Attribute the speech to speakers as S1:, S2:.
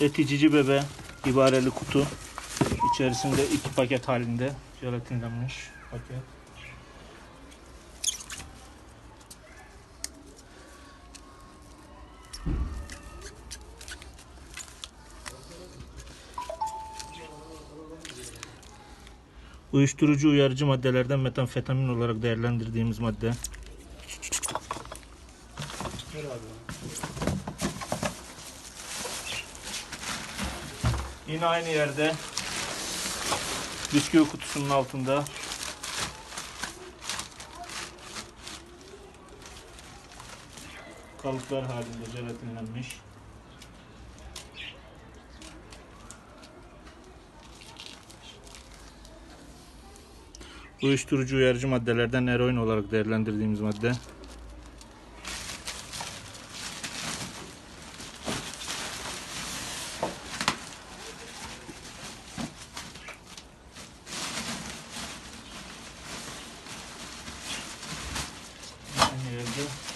S1: Etici bebe ibareli kutu. İçerisinde iki paket halinde jelatinlenmiş paket. Uyuşturucu uyarıcı maddelerden metamfetamin olarak değerlendirdiğimiz madde. Yine aynı yerde bisküvi kutusunun altında kalıplar halinde jelatinlenmiş. Uyuşturucu uyarıcı maddelerden eroin olarak değerlendirdiğimiz madde. Yeah.